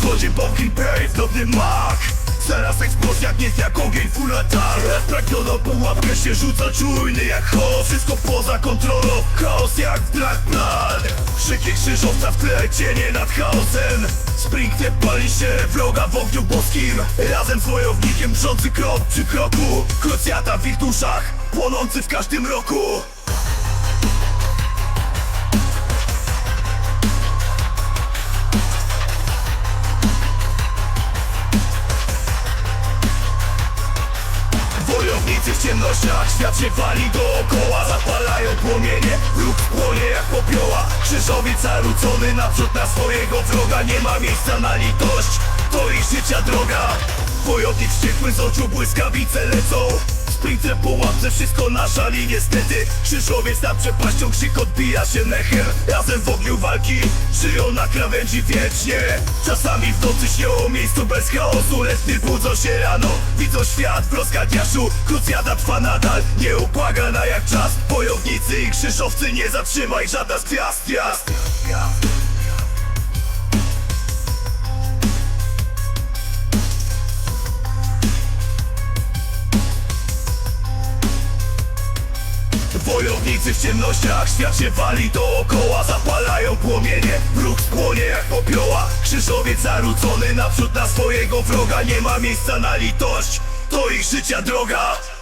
przodzie Pumpkin Pave, nowny mak. Zaraz eksplozja gniew jak ogień full atar Spragniono pułapkę się rzuca czujny jak chaos. Wszystko poza kontrolą, chaos jak w Plan Krzyki krzyżowca w tle, cienie nad chaosem. Springtep pali się, wroga w ogniu boskim. Razem z wojownikiem brzący krok przy kroku. Krucjata w ich duszach, płonący w każdym roku ciemnościach, świat się wali dookoła. Zapalają płomienie, lub płonie jak popioła. Krzyżowiec zarucony naprzód na swojego wroga. Nie ma miejsca na litość, to ich życia droga Wojownik wściekły z oczu błyskawice lecą. Sprintem po łapce, wszystko na szali niestety. Krzyżowiec nad przepaścią, krzyk odbija się nechem Razem w ogniu walki, żyją na krawędzi wiecznie. Czasami w nocy śnią o miejscu bez chaosu Lecz nie budzą się rano, widzą świat w rozgardiaszu Krucjata trwa nadal, nieubłagana jak czas. Wojownicy i krzyżowcy nie zatrzymaj żadna z gwiazd Wojownicy w ciemnościach, świat się wali dookoła. Zapalają płomienie, wróg spłonie jak popioła. Krzyżowiec zarucony naprzód na swojego wroga. Nie ma miejsca na litość, to ich życia droga